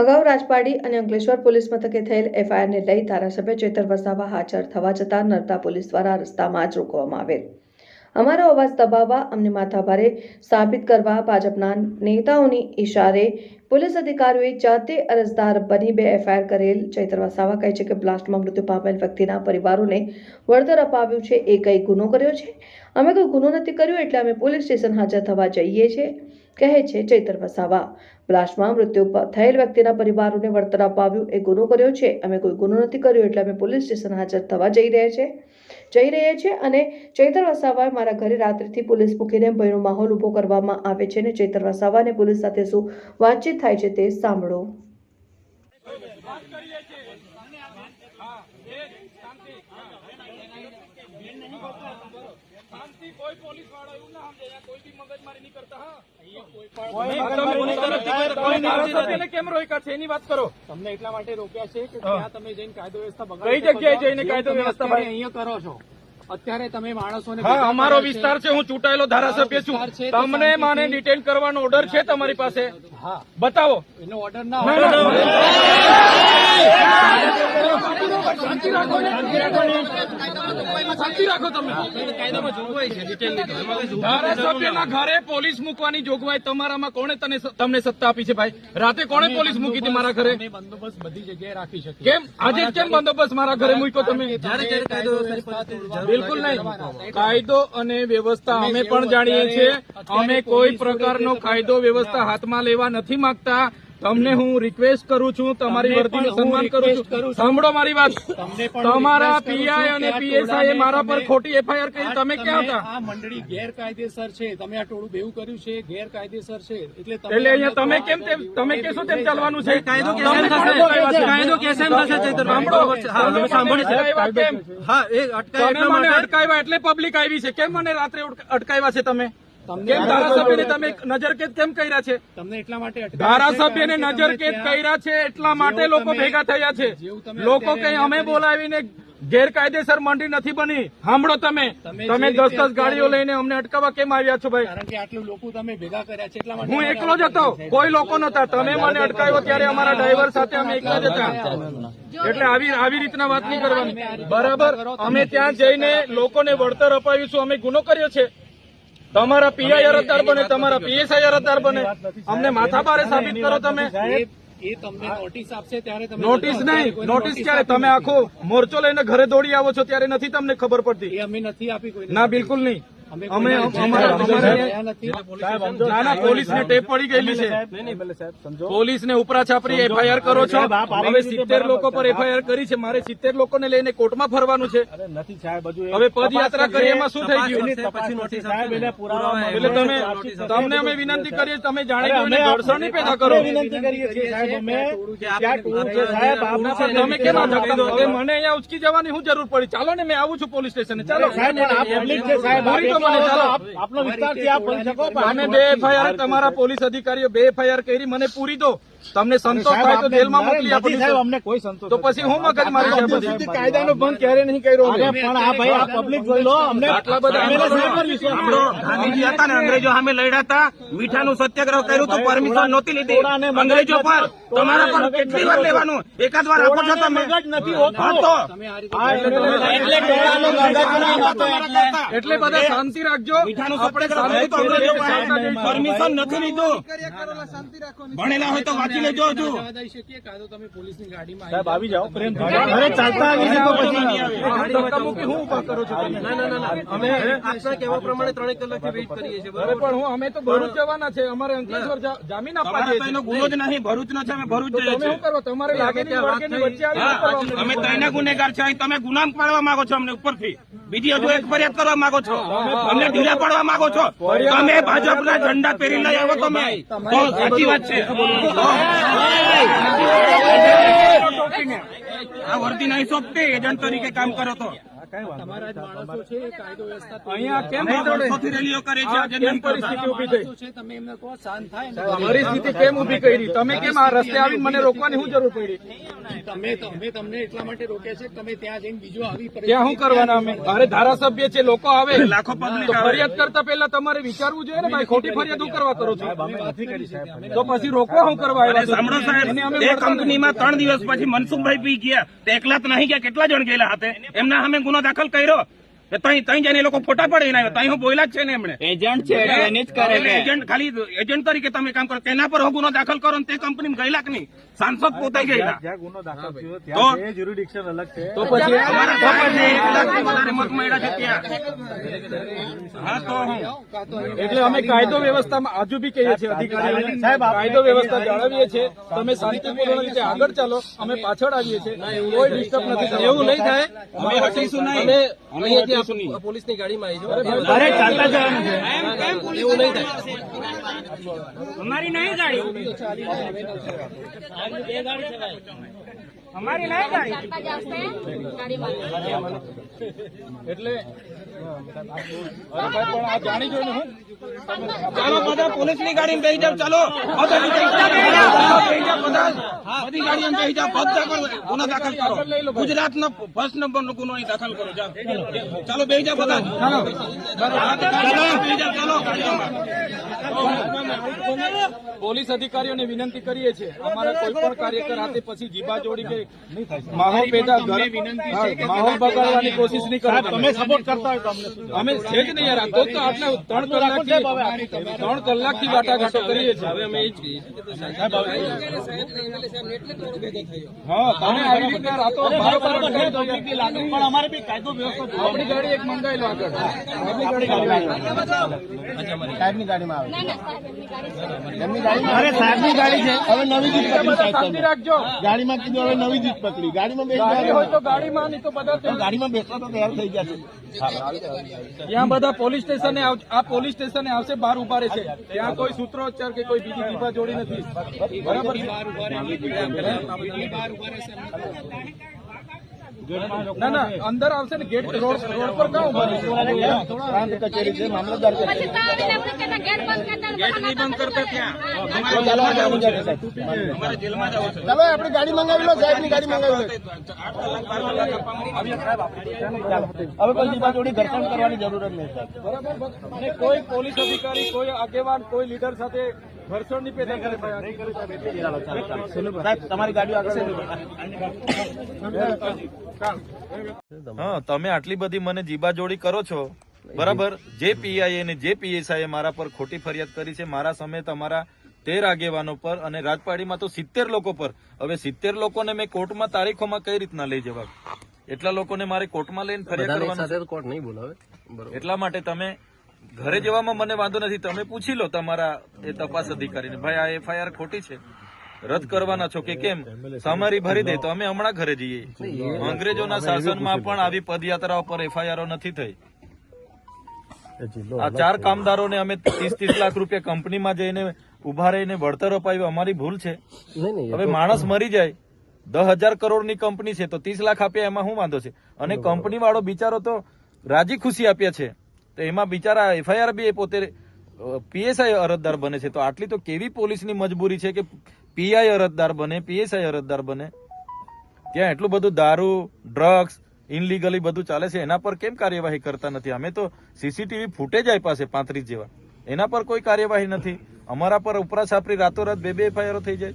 અગાઉ રાજપાડી અને અંકલેશ્વર પોલીસ મથકે થયેલ એફઆઈઆરને લઈ ધારાસભ્ય ચેતર વસાવા હાજર થવા છતાં નર્મદા પોલીસ દ્વારા રસ્તામાં જ રોકવામાં આવેલ. અમારો અવાજ દબાવવા, અમને માથાભારે સાબિત કરવા ભાજપના નેતાઓની ઇશારે પોલીસ અધિકારીઓએ જાતે અરજદાર બની બે એફઆઈઆર કરેલ. ચૈત્ર વસાવા કહે છે કે બ્લાસ્ટમાં મૃત્યુ પામેલ વ્યક્તિના પરિવારોને વળતર અપાવ્યું છે. એ કંઈ ગુનો કર્યો છે? અમે કોઈ ગુનો નથી કર્યો એટલે અમે પોલીસ સ્ટેશન હાજર થવા જઈએ છીએ. કહે છે ચૈતર વસાવા. બ્લાસ્ટમાં મૃત્યુ થયેલ વ્યક્તિના પરિવારોને વળતર અપાવ્યું. એ ગુનો કર્યો છે. અમે કોઈ ગુનો નથી કર્યો એટલે અમે પોલીસ સ્ટેશન હાજર થવા જઈ રહ્યા છે. જઈ રહ્યા છે અને ચૈતર વસાવાએ મારા ઘરે રાત્રિથી પોલીસ મૂકીને ભયનો માહોલ ઊભો કરવામાં આવે છે અને ચૈતર વસાવાને પોલીસ સાથે શું વાતચીત થાય છે તે સાંભળો. શાંતિ. કોઈ પોલીસ વાળો એવું ના સમજે અહીંયા કોઈ બી મગજમારી નહીં કરતા હા તમને એટલા માટે રોક્યા છે કે ત્યાં તમે જઈને કાયદો વ્યવસ્થા બગાડો કઈ જગ્યાએ જઈને કાયદો વ્યવસ્થા અહીંયા કરો છો. અત્યારે તમે માણસોને હા અમારો વિસ્તાર છે હું ચૂંટાયેલો ધારાસભ્ય છું. તમને મને ડિટેન કરવાનો ઓર્ડર છે તમારી પાસે? હા. બતાવો. એનો ઓર્ડર ના. શાંતિ રાખો ને. શાંતિ રાખો તમે. ધારાસભ્યના ઘરે પોલીસ મૂકવાની જોગવાઈ તમારામાં કોણે તને તમને સત્તા આપી છે ભાઈ? રાતે કોણે પોલીસ મૂકી હતી મારા ઘરે? બંદોબસ્ત બધી જગ્યાએ રાખી શકીએ. કેમ? આજે કેમ બંદોબસ્ત મારા ઘરે મૂક્યો તમે? બિલકુલ નહીં. કાયદો અને વ્યવસ્થા અમે પણ જાણીએ છીએ. અમે કોઈ પ્રકારનો કાયદો વ્યવસ્થા હાથમાં લેવા નથી માંગતા. તમને હું રિક્વેસ્ટ કરું છું તમારી વર્દીનું સન્માન કરું છું. સાંભળો મારી વાત. તમારા પીઆઈ અને પીએસઆઈ મારા પર ખોટી એફઆઈઆર કરી. તમે ક્યાં હતા? આ મંડળી ગેરકાયદેસર છે. તમે આ ટોળું બેવું કર્યું છે. ગેરકાયદેસર છે. એટલે એટલે અહીંયા તમે કેમ તેમ તમે કેશો તેમ ચાલવાનું છે? કાયદો કેમ કાયદો કેસેમ થશે સાંભળો. હા એ અટકાય અટકાવ્યા એટલે પબ્લિક આવી છે. કેમ મને રાત્રે અટકાવ્યા છે તમે? કેમ ધારાસભ્યને તમે નજરકેદ કેમ કર્યા છે? તમને એટલા માટે ધારાસભ્યને નજરકેદ કર્યા છે એટલા માટે લોકો ભેગા થયા છે. લોકો કઈ અમે બોલાવીને ગેરકાયદેસર મંડી નથી બની. સાંભળો તમે. તમે તમે દસ દસ ગાડીઓ લઈને અમને અટકાવવા કેમ આવ્યા છો ભાઈ? કારણ કે આટલું લોકો તમે ભેગા કર્યા છે એટલા માટે હું એકલો જ હતો. કોઈ લોકો નતા તમે મને અટકાવ્યો ત્યારે અમારા ડ્રાઈવર સાથે અમે એકલા જ હતા. એટલે આવી આવી રીતના વાત નહીં કરવાની. બરાબર? અમે ત્યાં જઈને લોકોને વળતર અપાવીશું અમે ગુનો કર્યો છે. તમારા પીઆઈ અરજદાર બને તમારા પીએસઆઈ અરજદાર બને. અમને માથાભારે સાબિત કરો તમે. એ- એ તમને નોટિસ આપશે ત્યારે તમે નોટિસ નહીં નોટિસ ક્યારે? તમે આખો મોરચો લઈને ઘરે દોડી આવો છો ત્યારે નથી તમને ખબર પડતી. એ અમે નથી આપી કોઈ ના બિલકુલ નહીં. અમે અમે કોઈને અમારા અમારા નથી. ના ના પોલીસને ટેપ પડી ગયેલી છે. પોલીસને ઉપરા છાપરી એફઆઈઆર કરો છો. હવે સિત્તેર લોકો પર એફઆઈઆર કરી છે. મારે સિત્તેર લોકોને લઈને કોર્ટમાં ફરવાનું છે. નથી સાહેબ હવે પદયાત્રા કરી એમાં શું થઈ ગયું? પછી નોટિસ સાહેબ એને પુરાવા એટલે તમે તમને અમે વિનંતી કરીએ તમે જાણી ઘર્ષણ નહીં પેદા કરો. વિનંતી કરીએ છીએ તમે કેમ આ હવે મને અહીંયા ઉચકી જવાની હું જરૂર પડી. ચાલો ને મેં આવું છું પોલીસ સ્ટેશને. ચાલો. સાહેબ પબ્લિક છે સાહેબ આપ પૂરી તો મને ચાલો. આપનો વિસ્તાર છે આપ બોલી શકો પણ બે એફઆઈઆર તમારા પોલીસ અધિકારીઓ બે એફઆઈઆર કરી મને પૂરી દો. તમને સંતોષ થાય તો જેલમાં મોકલી નથી સાહેબ અમને કોઈ સંતોષ તો પછી હું મગજ મારી છે કાયદાનો ભંગ ક્યારે નહીં કર્યો પણ આ ભાઈ આ પબ્લિક જોઈ લો અમને આટલા બધા અમે સાહેબ પર વિશ્વાસ સાંભળો, ગાંધીજી હતા ને અંગ્રેજો સામે લડ્યા હતા. મીઠાનું સત્યાગ્રહ કર્યું તો પરમિશન નહોતી લીધી. અંગ્રેજો પર તમારા પર કેટલી વાર લેવાનું? એકાદ વાર આપો છો તમે? નથી હોતું. એટલે બધા શાંતિ રાખજો. આપણે પરમિશન નથી લીધું. ભણેલા હોય તો વાંચી લેજો હજુ. સાહેબ આવી જાઓ. પ્રેમ ચાલતા આવી છે પછી. હું ઊભા કરો છો? અમે આપના કહેવા પ્રમાણે ત્રણેક કલાકથી વેઇટ કરીએ છીએ પણ હું અમે તો ભરૂચ જવાના છે અમારે અંકલેશ્વર જામીન આપવા છીએ. ગુનો જ નહીં ભરૂચ નો છે અમે ભરૂચ જઈએ છીએ. શું કરો? તમારે લાગે? અમે ત્રણેય ગુનેગાર છે તમે ગુનામ પાડવા માંગો છો અમને ઉપરથી. બીજી હજુ એક ફરિયાદ કરવા માંગો છો. અમને ઢીલા પાડવા માંગો છો? તમે ભાજપના ઝંડા પહેરી લઈ આવો તમે સાચી વાત છે. આ વર્દી નહીં સોંપતી એજન્ટ તરીકે કામ કરો તો. તમારા માણસો છે કાયદો વ્યવસ્થા અહીંયા કેમ અમે નહીં તોડે? વર્ષોથી રેલીઓ કરી છે આજે કેમ પરિસ્થિતિ ઊભી થઈ? તમે એમને કહો શાંત થાય ને પરિસ્થિતિ કેમ ઊભી કરી? તમે કેમ આ રસ્તે આવીને મને રોકવાની શું જરૂર પડી? તમે તમે તમને એટલા માટે રોક્યા છે તમે ત્યાં જઈને બીજું આવી ત્યાં શું કરવાના અમે? અરે ધારાસભ્ય છે લોકો આવે. લાખો ફરિયાદ કરતા પહેલા તમારે વિચારવું જોઈએ ને ભાઈ ખોટી ફરિયાદ હું કરવા કરો છો. તો પછી રોકવા શું કરવા આવ્યા સાંભળો સાહેબ એ કંપનીમાં ત્રણ દિવસ પછી મનસુખભાઈ પી ગયા તો એકલા જ નહીં ગયા કેટલા જણ ગયેલા હાથે? એમના અમે ગુનો દાખલ કર્યો. તઈ તઈ જઈને એ લોકો ફોટા પડીને આવ્યા. તઈ હું બોલ્યા જ છે ને એમણે. એજન્ટ છે એટલે એજન્ટ ખાલી એજન્ટ તરીકે તમે કામ કરો. તેના પર ગુનો દાખલ કરો ને તે કંપની ગયેલા કે નહીં? સાંસદ પોતે ગયેલા. ગુનો દાખલ થયો ત્યાં જ્યુરિડિક્શન અલગ છે. તો પછી અમારા એક લાખથી વધારે મત મળ્યા છે ત્યાં. હા તો હું. એટલે અમે કાયદો વ્યવસ્થામાં હજુ બી કહીએ છીએ અધિકારીઓને. સાહેબ, કાયદો વ્યવસ્થા જાળવીએ છીએ. તમે શાંતિપૂર્ણ રીતે આગળ ચાલો. અમે પાછળ આવીએ છીએ. કોઈ ડિસ્ટર્બ નથી એવું નહીં થાય. અમે હટીશું નહીં. અમે હટીશું નહીં આ પોલીસની ગાડીમાં આવી જાઓ. અરે ચાલતા જવાનું છે. એવું નહીં થાય. અમારી નહીં ગાડી. અમારી નહીં ગાડી. એટલે પણ આ જાણી જોઈને હું? ચાલો બધા પોલીસની ગાડી બેસી જાવ ચાલો. બધા બેસી જાવ. બેસી જાવ બધી ગાડીમાં બેસી જાવ બધા ગુનો દાખલ કરો. ગુજરાતનો ફર્સ્ટ નંબરનો ગુનો દાખલ કરો ચાલો બેસી જાવ બધા. ચાલો. પોલીસ અધિકારીઓને વિનંતી કરીએ છીએ. અમારા કોઈ પણ કાર્યકર હાથે પછી જીબા જોડી કે માહોલ પેદા હા, માહોલ બગાડવાની કોશિશ નહીં કરો. તમે સપોર્ટ કરતા હોય અમે છે જ નહીં યાર. તો આટલા ત્રણ કલાકથી ત્રણ કલાકથી વાટાઘાટો કરીએ છીએ. હવે અમે એ જ હા તમે આવી રીતના રાતો બારોબાર અટકાવી દો યાર. પણ અમારે બી કાયદો વ્યવસ્થા આપણી ગાડી એક મંગાવી આગળ. આપણી ગાડી ગાડીમાં આવે. ગાડીમાં અરે ગાડી છે. હવે નવી જીત પકડી સાહેબ શાંતિ તમે. રાખજો. ગાડીમાં કીધું હવે નવી જીત પકડી. ગાડીમાં બેસી ગાડી હોય ગયા તો ગાડીમાં નહીં તો બધા ત્યાં- ગાડીમાં બેસવા તો તૈયાર થઈ ગયા છે. ત્યાં બધા પોલીસ સ્ટેશને આ પોલીસ સ્ટેશને આવશે બહાર ઊભા રહેશે. ત્યાં કોઈ સૂત્રોચ્ચાર કે કોઈ બીજી દીપા જોડી નથી. બરાબર બહાર ઊભા રહે બહાર ઊભા રહેશે. ના ના અંદર આવશે ને ગેટ રોડ રોડ પર ક્યાં ઊભા પ્રાંત કચેરી છે મામલતદાર ચાલો સાહેબ. આપણી ગાડી મંગાવી લો સાહેબની ગાડી મંગાવી લો. હવે કોઈ દીપા જોડી ઘર્ષણ કરવાની જરૂર જ નહીં સાહેબ. બરાબર અને કોઈ પોલીસ અધિકારી કોઈ આગેવાન કોઈ લીડર સાથે ઘર્ષણ નહીં પેદા કરે સાહેબ તમારી ગાડીઓ આગળ હા તમે આટલી બધી મને જીબાજોડી કરો છો. બરાબર? જે પીઆઈએ ને જે પીએસઆઈ મારા પર ખોટી ફરિયાદ કરી છે મારા સમયે તમારા તેર આગેવાનો પર અને રાજપાડીમાં તો સિત્તેર લોકો પર. હવે સિત્તેર લોકોને મેં કોર્ટમાં તારીખોમાં કઈ રીતના લઈ જવા? એટલા લોકોને મારે કોર્ટમાં લઈને ફરિયાદ કરવાનું. કોર્ટ નહીં બોલાવે? એટલા માટે તમે ઘરે જવામાં મને વાંધો નથી. તમે પૂછી લો તમારા એ તપાસ અધિકારીને. ભાઈ આ એફઆઈઆર ખોટી છે? રદ કરવાના છો કે કેમ? સમારી ભરી દે તો અમે હમણાં ઘરે જઈએ. અંગ્રેજોના શાસનમાં પણ આવી પદયાત્રાઓ પર એફઆઈઆરો નથી થઈ. આ ચાર કામદારોને અમે ત્રીસ ત્રીસ લાખ રૂપિયા કંપનીમાં જઈને ઊભા રહીને વળતર અપાવ્યું અમારી ભૂલ છે. હવે માણસ મરી જાય. દસ હજાર કરોડની કંપની છે તો ત્રીસ લાખ આપ્યા એમાં શું વાંધો છે? અને કંપની વાળો બિચારો તો રાજી ખુશી આપ્યા છે. તો એમાં બિચારા એફઆઈઆર બી પોતે પીએસઆઈ અરજદાર બને છે. તો આટલી તો કેવી પોલીસની મજબૂરી છે કે પીઆઈ અરજદાર બને, પીએસઆઈ અરજદાર બને? ત્યાં એટલું બધું દારૂ ડ્રગ્સ ઇનલીગલી બધું ચાલે છે. એના પર કેમ કાર્યવાહી કરતા નથી? અમે તો સીસીટીવી ફૂટેજ આપ્યા છે પાંત્રીસ જેવા. એના પર કોઈ કાર્યવાહી નથી. અમારા પર ઉપરા સાપરી રાતોરાત બે બે એફઆઈઆર થઈ જાય.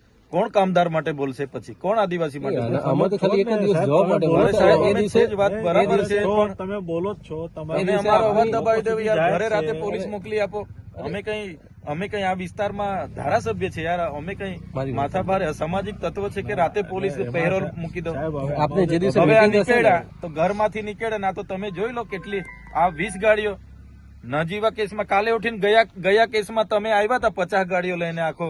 કોણ કામદાર માટે બોલશે પછી? કોણ આદિવાસી માટે આમાં તો ખાલી એક દિવસ જવાબ માટે બોલે સાહેબ, એ દિવસે જ વાત બરાબર છે તમે બોલો જ છો તમારે અમારો અવાજ દબાવી દેવો યાર ઘરે રાતે પોલીસ મોકલી આપો. અમે કઈ અમે કઈ આ વિસ્તારમાં ધારાસભ્ય છે યાર અમે કઈ માથા ભારે અસામાજિક તત્વ છે કે રાતે પોલીસ પહેરો મૂકી દો. આપણે જે દિવસે હવે નીકળ્યા તો ઘરમાંથી નીકળે ના તો તમે જોઈ લો કેટલી આ વીસ ગાડીઓ. નજીવા કેસમાં કાલે ઉઠીને ગયા ગયા કેસમાં તમે આવ્યા હતા પચાસ ગાડીઓ લઈને આખો.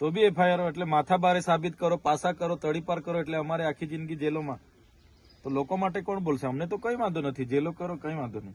તો બી એફઆઈઆર એટલે માથા બારે સાબિત કરો, પાસા કરો તડીપાર કરો એટલે અમારે આખી જિંદગી જેલોમાં. તો લોકો માટે કોણ બોલશે? અમને તો કઈ વાંધો નથી. જેલો કરો, કઈ વાંધો નહીં.